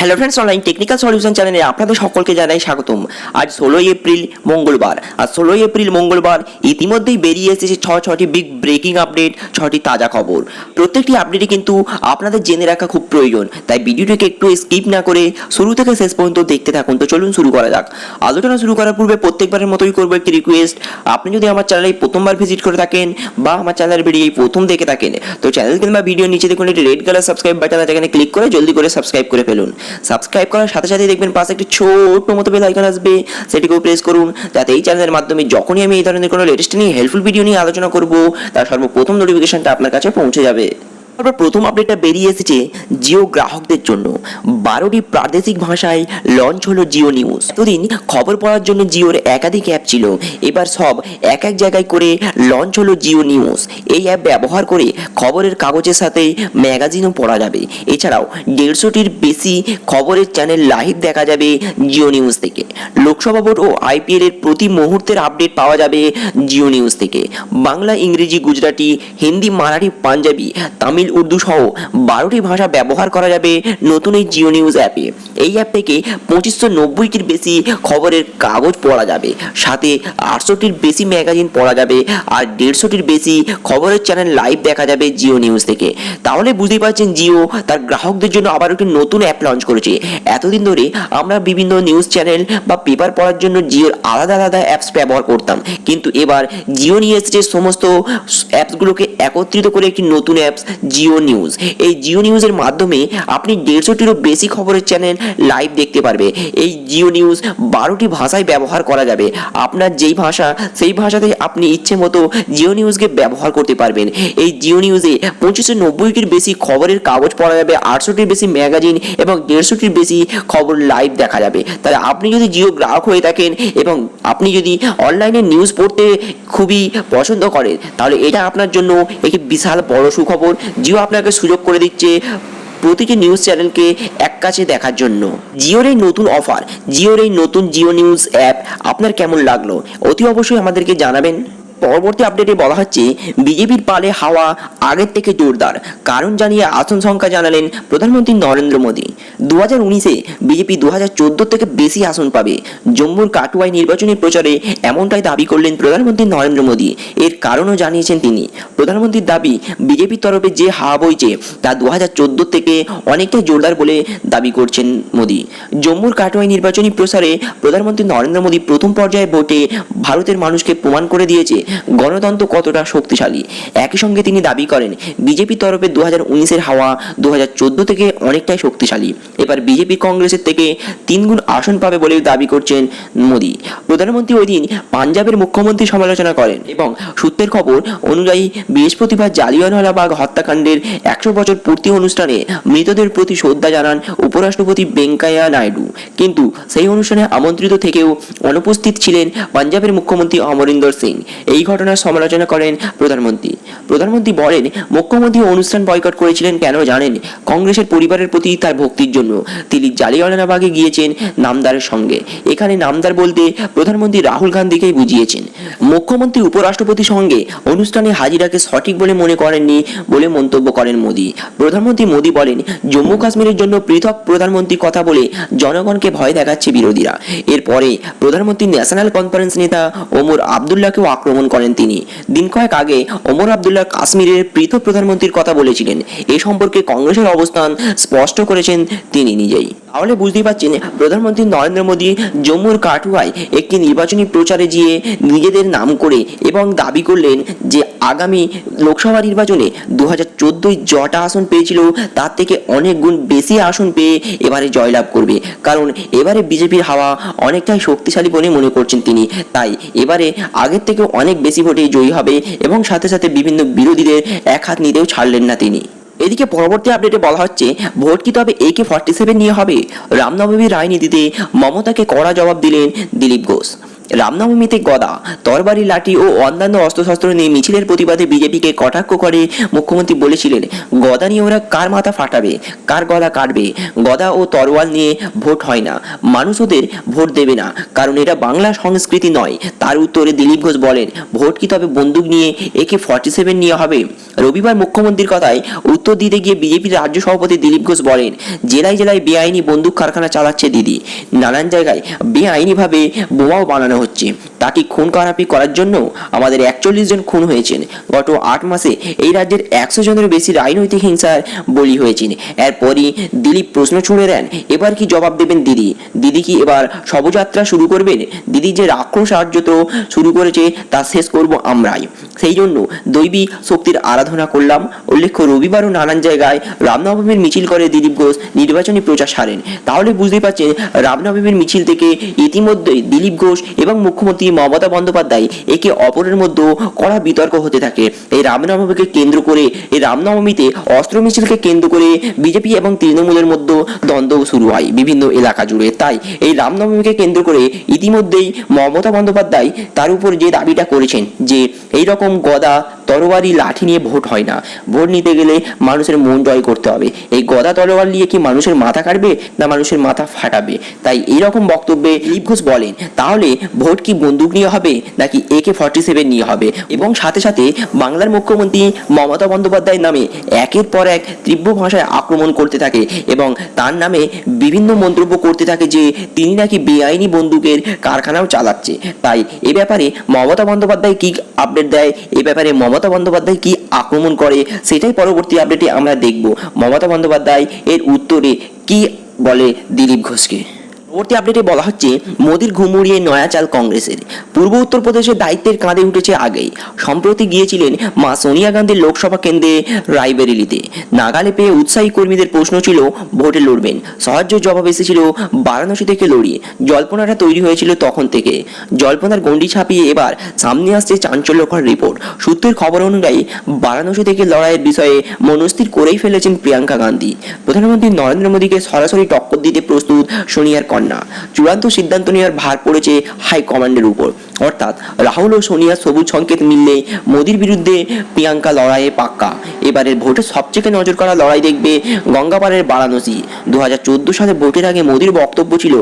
Hello friends online technical solution চ্যানেলে আপনাদের সকলকে জানাই স্বাগতম। আজ ষোলোই এপ্রিল, মঙ্গলবার। আর ষোলোই এপ্রিল, মঙ্গলবার ইতিমধ্যেই বেরিয়ে এসেছে ছ, ছটি বিগ ব্রেকিং আপডেট ছটি তাজা খবর। প্রত্যেকটি আপডেটই কিন্তু আপনাদের জেনে রাখা খুব প্রয়োজন। তাই ভিডিওটিকে একটু স্কিপ না করে শুরু থেকে শেষ পর্যন্ত দেখতে থাকুন। তো চলুন শুরু করা যাক। আলোচনা শুরু করার পূর্বে প্রত্যেকবারের মতোই করব একটি রিকোয়েস্ট আপনি যদি আমার চ্যানেলে প্রথমবার ভিজিট করে থাকেন বা আমার চ্যানেলের ভিডিও প্রথম দেখে থাকেন, তো চ্যানেল কিংবা ভিডিও নিচে দেখুন, একটি রেড কালার সাবস্ক্রাইব বাটন আছে ক্লিক করে জলদি করে সাবস্ক্রাইব করে ফেলুন। সাবস্ক্রাইব করার সাথে সাথে দেখবেন পাশে একটি ছোট্ট মতো বেল আইকন আসবে। সেটিকেও প্রেস করুন। যাতে এই চ্যানেলের মাধ্যমে যখনই আমি এই ধরনের কোনো লেটেস্ট নিয়ে হেল্পফুল ভিডিও নিয়ে আলোচনা করব, তার সর্বপ্রথম নোটিফিকেশনটা আপনার কাছে পৌঁছে যাবে। তারপর প্রথম আপডেটটা বেরিয়ে এসেছে জিও গ্রাহকদের জন্য। বারোটি প্রাদেশিক ভাষায় লঞ্চ হলো জিও নিউজ এতদিন খবর পড়ার জন্য জিওর একাধিক অ্যাপ ছিল। এবার সব এক এক জায়গায় করে লঞ্চ হলো জিও নিউজ এই অ্যাপ ব্যবহার করে খবরের কাগজের সাথে ম্যাগাজিনও পড়া যাবে। এছাড়াও দেড়শোটির বেশি খবরের চ্যানেল লাইভ দেখা যাবে জিও নিউজ থেকে। লোকসভা ভোট ও আইপিএল এর প্রতি মুহূর্তের আপডেট পাওয়া যাবে জিও নিউজ থেকে। বাংলা, ইংরেজি, গুজরাটি, হিন্দি, মারাঠি, পাঞ্জাবি, তামিল উর্দু সহ বারোটি ভাষা ব্যবহার করা যাবে নতুন এই জিও নিউজ অ্যাপে এই অ্যাপ থেকে পঁচিশশো নব্বইটির বেশি খবরের কাগজ পড়া যাবে, সাথে আটশোটির বেশি ম্যাগাজিন পড়া যাবে, আর দেড়শোটির বেশি খবরের চ্যানেল লাইভ দেখা যাবে জিও নিউজ থেকে। তাহলে বুঝতেই পারছেন জিও তার গ্রাহকদের জন্য আবার একটি নতুন অ্যাপ লঞ্চ করেছে। এতদিন ধরে আমরা বিভিন্ন নিউজ চ্যানেল বা পেপার পড়ার জন্য জিওর আলাদা আলাদা অ্যাপস ব্যবহার করতাম। কিন্তু এবার জিও নিয়ে এসেছে সমস্ত অ্যাপসগুলোকে একত্রিত করে একটি নতুন অ্যাপস জিও নিউজ। এই জিও নিউজের মাধ্যমে আপনি দেড়শোটিরও বেশি খবরের চ্যানেল লাইভ দেখতে পারবে। এই জিও নিউজ বারোটি ভাষায় ব্যবহার করা যাবে। আপনার যেই ভাষা, সেই ভাষাতে আপনি ইচ্ছে মতো জিও নিউজকে ব্যবহার করতে পারবেন। এই জিও নিউজে পঁচিশশো নব্বইটির বেশি খবরের কাগজ পড়া যাবে আটশোটির বেশি ম্যাগাজিন এবং দেড়শোটির বেশি খবর লাইভ দেখা যাবে। তাহলে আপনি যদি জিও গ্রাহক হয়ে থাকেন এবং আপনি যদি অনলাইনে নিউজ পড়তে খুবই পছন্দ করেন, তাহলে এটা আপনার জন্য একটি বিশাল বড় সুখবর। জিও আপনাকে সুযোগ করে দিচ্ছে প্রতিটি নিউজ চ্যানেলকে এক কাছে দেখার জন্য। জিওর এই নতুন অফার জিওর এই নতুন জিও নিউজ অ্যাপ আপনার কেমন লাগল? অতি অবশ্যই আমাদেরকে জানাবেন। পরবর্তী আপডেটে বলা হচ্ছে, বিজেপির পালে হাওয়া আগের থেকে জোরদার। কারণ জানিয়ে আসন সংখ্যা জানালেন প্রধানমন্ত্রী নরেন্দ্র মোদী। দু হাজার উনিশে বিজেপি দু হাজার চোদ্দ থেকে বেশি আসন পাবে। জম্মুর কাটুয়ায় নির্বাচনী প্রচারে এমনটাই দাবি করলেন প্রধানমন্ত্রী নরেন্দ্র মোদী। এর কারণও জানিয়েছেন তিনি। প্রধানমন্ত্রীর দাবি, বিজেপির তরফে যে হাওয়া বইছে, তা দু হাজার চোদ্দ থেকে অনেকটাই জোরদার বলে দাবি করছেন মোদী। জম্মুর কাটুয়ায় নির্বাচনী প্রচারে প্রধানমন্ত্রী নরেন্দ্র মোদী প্রথম পর্যায়ে ভোটে ভারতের মানুষকে প্রমাণ করে দিয়েছে। গণতন্ত্র কতটা শক্তিশালী? একই সঙ্গে তিনি দাবি করেন, বিজেপি তরফে দু হাজার উনিশের হাওয়া দু হাজার চোদ্দ থেকে অনেকটাই শক্তিশালী। এবার বিজেপি কংগ্রেসের থেকে তিনগুণ আসন পাবে বলে দাবি করছেন মোদী। প্রধানমন্ত্রী ওই দিন পাঞ্জাবের মুখ্যমন্ত্রী সমালোচনা করেন এবং সূত্রের খবর অনুযায়ী বৃহস্পতিবার জালিয়ানওয়ালাবাগ হত্যাকাণ্ডের একশো বছর পূর্তি অনুষ্ঠানে মৃতদের প্রতি শ্রদ্ধা জানান উপরাষ্ট্রপতি ভেঙ্কাইয়া নাইডু। কিন্তু সেই অনুষ্ঠানে আমন্ত্রিত থেকেও অনুপস্থিত ছিলেন পাঞ্জাবের মুখ্যমন্ত্রী অমরিন্দর সিং। এই ঘটনার সমালোচনা করেন প্রধানমন্ত্রী। প্রধানমন্ত্রী বলেন, মুখ্যমন্ত্রী অনুষ্ঠান বয়কট করেছিলেন কেন জানেন? কংগ্রেসের পরিবারের প্রতি তার ভক্তির জন্য। তিনি জালিয়ানওয়ালাবাগে গিয়েছেন নামদারের সঙ্গে। এখানে নামদার বলতে প্রধানমন্ত্রী রাহুল গান্ধীকেই বুঝিয়েছেন। মুখ্যমন্ত্রী উপরাষ্ট্রপতির সঙ্গে অনুষ্ঠানে হাজিরাকে সঠিক বলে মনে করেননি বলে মন্তব্য করেন মোদী। প্রধানমন্ত্রী মোদী বলেন, জম্মু কাশ্মীরের জন্য পৃথক প্রধানমন্ত্রী কথা বলে জনগণকে ভয় দেখাচ্ছে বিরোধীরা। এরপরে প্রধানমন্ত্রী ন্যাশনাল কনফারেন্স নেতা ওমর আবদুল্লাহকেও আক্রমণ করেন তিনি। দিন কয়েক আগে ওমর আবদুল্লাহ কাশ্মীরের পৃথক প্রধানমন্ত্রীর কথা বলেছিলেন। এ সম্পর্কে কংগ্রেসের অবস্থান স্পষ্ট করেছেন তিনি নিজেই। তাহলে বুঝতেই পারছেন, প্রধানমন্ত্রী নরেন্দ্র মোদী জম্মুর কাঠুয়ায় একটি নির্বাচনী প্রচারে গিয়ে নিজেদের নাম করে এবং দাবি করলেন যে আগামী লোকসভা নির্বাচনে দু হাজার চোদ্দোয় যটা আসন পেয়েছিল, তার থেকে অনেক গুণ বেশি আসন পেয়ে এবারে জয়লাভ করবে। কারণ এবারে বিজেপির হাওয়া অনেকটাই শক্তিশালী বলে মনে করছেন তিনি। তাই এবারে আগের থেকেও অনেক বেশি ভোটে জয়ী হবে এবং সাথে সাথে বিভিন্ন বিরোধীদের এক হাত নিতেও ছাড়লেন না তিনি। এদিকে পরবর্তী আপডেটে বলা হচ্ছে, ভোট কি তবে একে ফর্টি সেভেন নিয়ে হবে? রামনবমীর রাজনীতিতে মমতাকে কড়া জবাব দিলেন দিলীপ ঘোষ। রামনবমীতে গদা। তরবারি লাঠি ও অন্যান্য অস্ত্রশস্ত্র নিয়ে মিছিলের প্রতিবাদে বিজেপিকে কটাক্ষ করে মুখ্যমন্ত্রী বলেছিলেন, গদা নিয়ে ওরা কার মাথা ফাটাবে, কার গদা কাটবে? গদা ও তরোয়াল নিয়ে ভোট হয় না। মানুষ ওদের ভোট দেবে না, কারণ এটা বাংলা সংস্কৃতি নয়। তার উত্তরে দিলীপ ঘোষ বলেন, ভোট কি তবে বন্দুক নিয়ে একে ফর্টি সেভেন নিয়ে হবে? রবিবার মুখ্যমন্ত্রীর কথায় উত্তর দিতে গিয়ে বিজেপির রাজ্য সভাপতি দিলীপ ঘোষ বলেন, জেলায় জেলায় বেআইনি বন্দুক কারখানা চালাচ্ছে দিদি। নানান জায়গায় বেআইনিভাবে বোমাও বানানো হচ্ছে তাকে খুন খারাপি করার জন্য আমাদের একচল্লিশ জন খুন হয়েছেন। গত আট মাসে এই রাজ্যের একশো জনের বেশি রাজনৈতিক হিংসার বলি হয়েছেন। এরপরই দিলীপ প্রশ্ন ছুড়ে দেন, এবার কি জবাব দেবেন দিদি? দিদি কি এবার শবযাত্রা শুরু করবেন? দিদি যে রাক্ষস সাহায্য তো শুরু করেছে, তা শেষ করব আমরাই। সেই জন্য দৈবী শক্তির আরাধনা করলাম। উল্লেখ্য, রবিবারও নানান জায়গায় রামনবমীর মিছিল করে দিলীপ ঘোষ নির্বাচনী প্রচার সারেন। তাহলে বুঝতে পারছেন, রামনবমীর মিছিল থেকে ইতিমধ্যেই দিলীপ ঘোষ এবং মুখ্যমন্ত্রী মমতা বন্দ্যোপাধ্যায় একে অপরের মধ্যে কড়া বিতর্ক হতে থাকে। এই রামনবমীকে কেন্দ্র করে, এই রামনবমীতে অস্ত্র মিছিলকে কেন্দ্র করে বিজেপি এবং তৃণমূলের মধ্যে দ্বন্দ্ব শুরু হয় বিভিন্ন এলাকা জুড়ে। তাই এই রামনবমীকে কেন্দ্র করে ইতিমধ্যেই মমতা বন্দ্যোপাধ্যায় তার উপর যে দাবিটা করেছেন যে এই রকম গদা তরবারি লাঠি নিয়ে ভোট হয় না। ভোট নিতে গেলে মানুষের মন জয় করতে হবে। এই গদা, তরোয়াল নিয়ে কি মানুষের মাথা কাটবে না মানুষের মাথা ফাটাবে? তাই এইরকম বক্তব্যে দিলীপ ঘোষ বলেন, তাহলে ভোট কি বন্দুক নিয়ে হবে নাকি একে ফর্টি সেভেন নিয়ে হবে? এবং সাথে সাথে বাংলার মুখ্যমন্ত্রী মমতা বন্দ্যোপাধ্যায়ের নামে একের পর এক তীব্র ভাষায় আক্রমণ করতে থাকে এবং তার নামে বিভিন্ন মন্তব্য করতে থাকে যে তিনি নাকি বেআইনি বন্দুকের কারখানাও চালাচ্ছে। তাই এ ব্যাপারে মমতা বন্দ্যোপাধ্যায় কি আপডেট দেয়? এ ব্যাপারে মমতা বন্দ্যোপাধ্যায় কি আক্রমণ করে? সেটাই পরবর্তী আপডেটে আমরা দেখব। মমতা বন্দ্যোপাধ্যায় এর উত্তরে কি বলে দিলীপ ঘোষকে? পরবর্তী আপডেটে বলা হচ্ছে, মোদির ঘুমুড়িয়ে নয়া চাল কংগ্রেসের। পূর্ব উত্তরপ্রদেশের দায়িত্বের কাঁধে উঠেছে আগেই। সম্প্রতি গিয়েছিলেন মা সোনিয়া গান্ধীর লোকসভা কেন্দ্রে রায়বেরেলিতে। নাগালে পেয়ে উৎসাহী কর্মীদের প্রশ্ন ছিল, ভোটে লড়বেন। সাহায্য জবাব এসেছিল, বারাণসী থেকে লড়িয়ে। জল্পনাটা তৈরি হয়েছিল তখন থেকে। জল্পনার গণ্ডি ছাপিয়ে এবার সামনে আসছে চাঞ্চল্যকর রিপোর্ট সূত্রের খবর অনুযায়ী, বারাণসী থেকে লড়াইয়ের বিষয়ে মনস্থির করেই ফেলেছেন প্রিয়াঙ্কা গান্ধী। প্রধানমন্ত্রী নরেন্দ্র মোদীকে সরাসরি টক্কর দিতে প্রস্তুত সোনিয়ার কন্যা। চূড়ান্ত সিদ্ধান্ত নেওয়ার ভার পড়েছে হাইকমান্ডের উপর। অর্থাৎ রাহুল ও সোনিয়ার সবুজ সংকেত মিললে মোদির বিরুদ্ধে প্রিয়াঙ্কা লড়াইয়ে পাক্কা। এবারের ভোটে সবচেয়ে নজর করা লড়াই দেখবে গঙ্গাপাড়ের বারাণসী। দু হাজার চোদ্দ সালে ভোটের আগে মোদির বক্তব্য ছিল,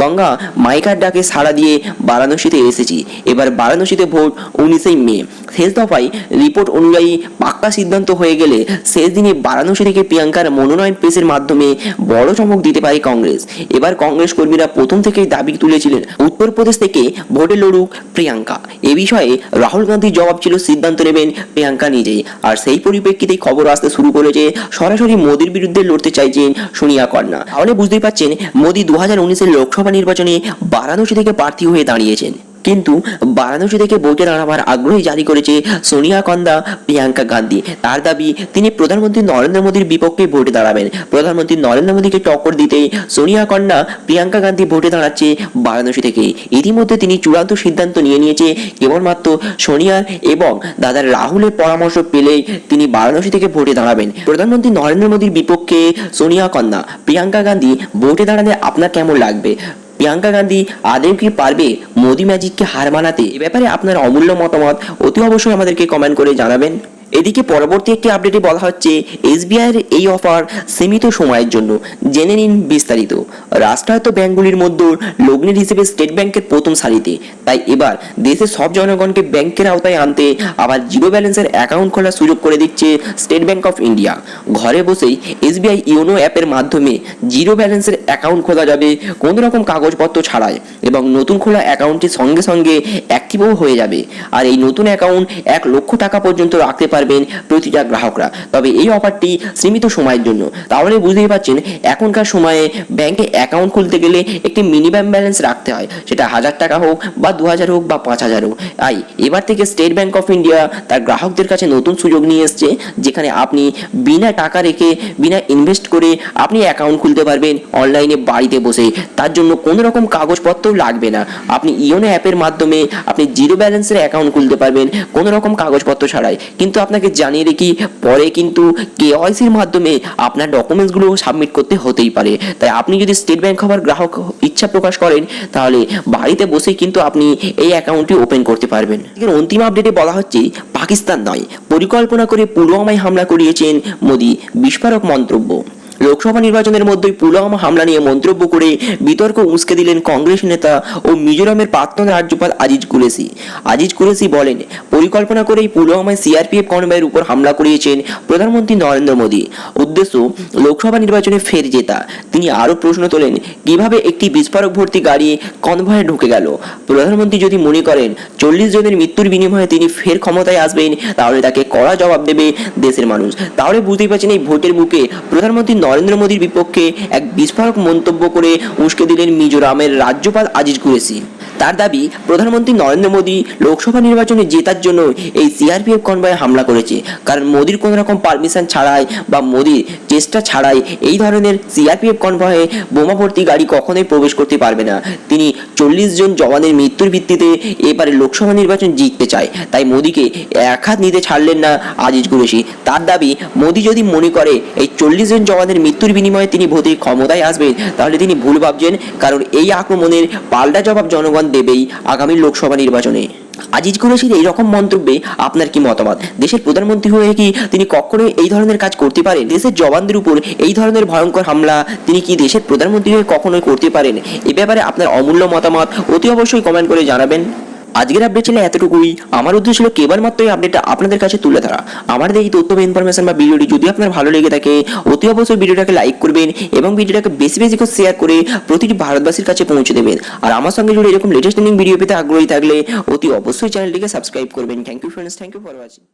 গঙ্গা মাইকার ডাকে সাড়া দিয়ে বারাণসীতে এসেছি। এবার বারাণসীতে ভোট উনিশেই মে। শেষ দফায় রিপোর্ট অনুযায়ী পাক্কা সিদ্ধান্ত হয়ে গেলে শেষ দিনে বারাণসী থেকে প্রিয়াঙ্কার মনোনয়ন পেশের মাধ্যমে বড় চমক দিতে পারে কংগ্রেস। এবার কংগ্রেস কর্মীরা প্রথম থেকেই দাবি তুলেছিলেন, উত্তরপ্রদেশ থেকে ভোটে লড়ুক প্রিয়াঙ্কা। এ বিষয়ে রাহুল গান্ধীর জবাব ছিল, সিদ্ধান্ত নেবেন প্রিয়াঙ্কা নিজেই। আর সেই পরিপ্রেক্ষিতেই খবর আসতে শুরু করেছে সরাসরি মোদীর বিরুদ্ধে লড়তে চাইছেন সোনিয়া কন্যা। তাহলে বুঝতেই পারছেন মোদী দু হাজার উনিশের লোকসভা নির্বাচনে বারাণসী থেকে প্রার্থী হয়ে দাঁড়িয়েছেন। কিন্তু বারাণসী থেকে ভোটে দাঁড়াবার আগ্রহী জারি করেছে সোনিয়া কন্দা, প্রিয়াঙ্কা গান্ধী। তার দাবি, তিনি প্রধানমন্ত্রী নরেন্দ্র মোদীর বিপক্ষে ভোটে দাঁড়াবেন। প্রধানমন্ত্রী নরেন্দ্র মোদীকে টক্কর দিতেই সোনিয়া কন্যা প্রিয়াঙ্কা গান্ধী ভোটে দাঁড়াচ্ছে বারাণসী থেকে। ইতিমধ্যে তিনি চূড়ান্ত সিদ্ধান্ত নিয়ে নিয়েছে কেবলমাত্র সোনিয়ার এবং দাদা রাহুলের পরামর্শ পেলেই তিনি বারাণসী থেকে ভোটে দাঁড়াবেন। প্রধানমন্ত্রী নরেন্দ্র মোদীর বিপক্ষে সোনিয়া কন্যা প্রিয়াঙ্কা গান্ধী ভোটে দাঁড়ালে আপনার কেমন লাগবে? প্রিয়াঙ্কা গান্ধী, আদেও কি পারবে মোদি ম্যাজিককে হার মানাতে? এ ব্যাপারে আপনার অমূল্য মতামত অতি অবশ্যই আমাদেরকে কমেন্ট করে জানাবেন। এদিকে পরবর্তী একটি আপডেটে বলা হচ্ছে এসবিআইয়ের এই অফার সীমিত সময়ের জন্য। জেনে নিন বিস্তারিত। রাষ্ট্রায়ত্ত ব্যাংকগুলির মধ্যে লগ্নির হিসেবে স্টেট ব্যাংকের প্রথম সারিতে। তাই এবার দেশের সব জনগণকে ব্যাংকের আওতায় আনতে আবার জিরো ব্যালেন্সের অ্যাকাউন্ট খোলার সুযোগ করে দিচ্ছে স্টেট ব্যাংক অফ ইন্ডিয়া। ঘরে বসেই এসবিআই ইওনো অ্যাপের মাধ্যমে জিরো ব্যালেন্সের অ্যাকাউন্ট খোলা যাবে কোনো রকম কাগজপত্র ছাড়াই এবং নতুন খোলা অ্যাকাউন্টটি সঙ্গে সঙ্গে অ্যাক্টিভও হয়ে যাবে। আর এই নতুন অ্যাকাউন্ট এক লক্ষ টাকা পর্যন্ত রাখতে পারবেন প্রতিটা গ্রাহকরা। তবে এই অফারটি সীমিত সময়ের জন্য। তাহলে বুঝতেই পারছেন, এখনকার সময়ে ব্যাংকে অ্যাকাউন্ট খুলতে গেলে একটি মিনিমাম ব্যালেন্স রাখতে হয়। সেটা হাজার টাকা হোক বা দু হাজার হোক বা পাঁচ হাজার হোক। তাই এবার থেকে স্টেট ব্যাংক অফ ইন্ডিয়া তার গ্রাহকদের কাছে নতুন সুযোগ নিয়ে এসছে, যেখানে আপনি বিনা টাকা রেখে, বিনা ইনভেস্ট করে আপনি অ্যাকাউন্ট খুলতে পারবেন অনলাইনে বাড়িতে বসে। তার জন্য কোনো রকম কাগজপত্র লাগবে না। আপনি ইওনো অ্যাপের মাধ্যমে আপনি জিরো ব্যালেন্সের অ্যাকাউন্ট খুলতে পারবেন, কোনো রকম কাগজপত্র ছাড়াই। কিন্তু আপনাকে জানিয়ে রেখি পরে কিন্তু কেওয়াইসির মাধ্যমে আপনার ডকুমেন্টসগুলো সাবমিট করতে হতেই পারে। তাই আপনি যদি স্টেট ব্যাংক হওয়ার গ্রাহক ইচ্ছা প্রকাশ করেন, তাহলে বাড়িতে বসেই কিন্তু আপনি এই অ্যাকাউন্টটি ওপেন করতে পারবেন। অন্তিম আপডেটে বলা হচ্ছে, পাকিস্তান নয়। পরিকল্পনা করে পুলওয়ামায় হামলা করিয়েছেন মোদি। বিস্ফোরক মন্তব্য। লোকসভা নির্বাচনের মধ্যেই পুলওয়ামা হামলা নিয়ে মন্তব্য করে বিতর্ক উস্কে দিলেন কংগ্রেস নেতা ও মিজোরামের প্রাক্তন রাজ্যপাল আজিজ কুরেসি আজিজ কুরেসি বলেন, পরিকল্পনা করেই পুলওয়ামায় সিআরপিএফ কনভয়ের উপর হামলা করিয়েছেন প্রধানমন্ত্রী নরেন্দ্র মোদী। উদ্দেশ্য, লোকসভা নির্বাচনে ফের জেতা। তিনি আরও প্রশ্ন তোলেন, কীভাবে একটি বিস্ফোরক ভর্তি গাড়ি কনভয়ে ঢুকে গেল? প্রধানমন্ত্রী যদি মনে করেন, চল্লিশ জনের মৃত্যুর বিনিময়ে তিনি ফের ক্ষমতায় আসবেন, তাহলে তাকে কড়া জবাব দেবে দেশের মানুষ। তাহলে বুঝতেই পারছেন এই ভোটের বুকে প্রধানমন্ত্রী নরেন্দ্র মোদীর বিপক্ষে এক বিস্ফোরক মন্তব্য করে উস্কে দিলেন মিজোরামের রাজ্যপাল আজিজ কুরেসি তার দাবি, প্রধানমন্ত্রী নরেন্দ্র মোদী লোকসভা নির্বাচনে জেতার জন্য এই সিআরপিএফ কনভয়ে হামলা করেছে। কারণ মোদির কোনো রকম পারমিশন ছাড়াই বা মোদির চেষ্টা ছাড়াই এই ধরনের সিআরপিএফ কনভয়ে বোমা ভর্তি গাড়ি কখনোই প্রবেশ করতে পারবে না। তিনি চল্লিশ জন জওয়ানের মৃত্যুর ভিত্তিতে এবারে লোকসভা নির্বাচন জিততে চায়। তাই মোদিকে এক হাত নিতে ছাড়লেন না আজিজ কুরেশি। তার দাবি, মোদি যদি মনে করে এই চল্লিশ জন জওয়ানের মৃত্যুর বিনিময়ে তিনি ভোটে ক্ষমতায় আসবেন, তাহলে তিনি ভুল ভাবছেন, কারণ এই আক্রমণের পাল্টা জবাব জনগণ দেবেই আগামী লোকসভা নির্বাচনে। আজিজ কুরেশির এই রকম মন্তব্যে আপনার কি মতামত? দেশের প্রধানমন্ত্রী হয়ে কি তিনি কখনোই এই ধরনের কাজ করতে পারেন? দেশের জওয়ানদের উপর এই ধরনের ভয়ঙ্কর হামলা তিনি কি দেশের প্রধানমন্ত্রী হয়ে কখনোই করতে পারেন? এ ব্যাপারে আপনার অমূল্য মতামত অতি অবশ্যই কমেন্ট করে জানাবেন। আজকের আপডেট ছিল এতটুকুই। আমার উদ্দেশ্য ছিল কেবলমাত্র এই আপডেটটা আপনাদের কাছে তুলে ধরা। আমার এই তথ্য বা ইনফরমেশন বা ভিডিওটি যদি আপনার ভালো লেগে থাকে, অতি অবশ্যই ভিডিওটাকে লাইক করবেন এবং ভিডিওটাকে বেশি বেশি করে শেয়ার করে প্রতিটি ভারতবাসীর কাছে পৌঁছে দেবেন। আর আমার সঙ্গে জুড়ে এরকম লেটেস্ট ভিডিও পেতে আগ্রহী থাকলে অতি অবশ্যই চ্যানেলটিকে সাবস্ক্রাইব করবেন। Thank you friends thank you for watching